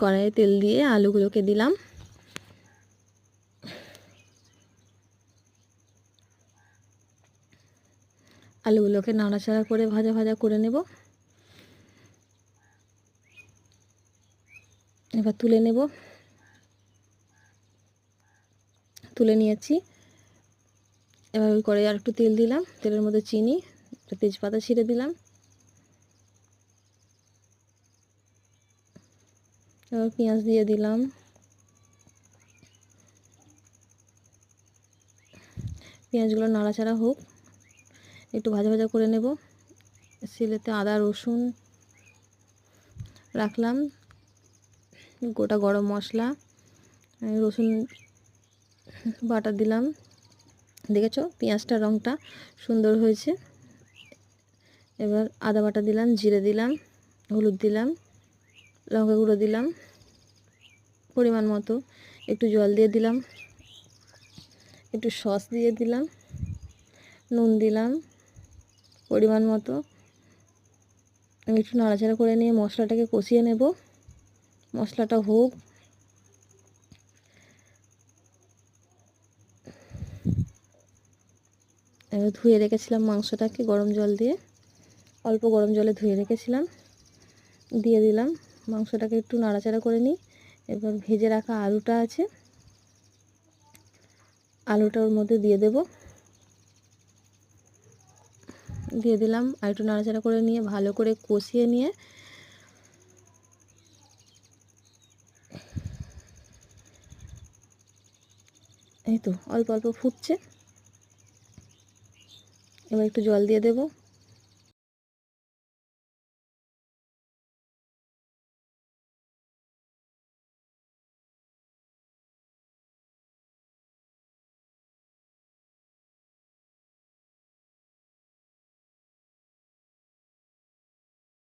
কড়াইয়ে তেল দিয়ে আলুগুলোকে দিলাম। আলুগুলোকে নাড়াচাড়া করে ভাজা ভাজা করে নেব। এবার তুলে নেব। তুলে নিয়েছি। এবার ওই করে আর একটু তেল দিলাম। তেলের মধ্যে চিনি তেজপাতা ছিঁড়ে দিলাম। এবার পেঁয়াজ দিয়ে দিলাম। পেঁয়াজগুলো নাড়াচাড়া হোক, একটু ভাজা ভাজা করে নেব। শিলেতে আদা, রসুন রাখলাম, গোটা গরম মশলা রসুন বাটা দিলাম। দেখেছ পেঁয়াজটার রঙটা সুন্দর হয়েছে। এবার আদা বাটা দিলাম, জিরে দিলাম, হলুদ দিলাম। লঙ্কা গুঁড়ো দিলাম, পরিমাণ মতো। একটু জল দিয়ে দিলাম, একটু সস দিয়ে দিলাম, নুন দিলাম, পরিমাণ মতো। আমি একটু নাড়াচাড়া করে নিয়ে মশলাটাকে কষিয়ে নেব। মশলাটা হোক। ধুয়ে রেখেছিলাম মাংসটাকে গরম জল দিয়ে। অল্প গরম জলে ধুয়ে রেখেছিলাম। দিয়ে দিলাম। মাংসটাকে একটু নাড়াচাড়া করে নিই। এবার ভেজে রাখা আলুটা আছে। আলুটা ওর মধ্যে দিয়ে দেব। দিয়ে দিলাম, আর একটু নাড়াচাড়া করে নিয়ে ভালো করে কষিয়ে নিয়ে এই তো অল্প অল্প ফুটছে। এবার একটু জল দিয়ে দেবো।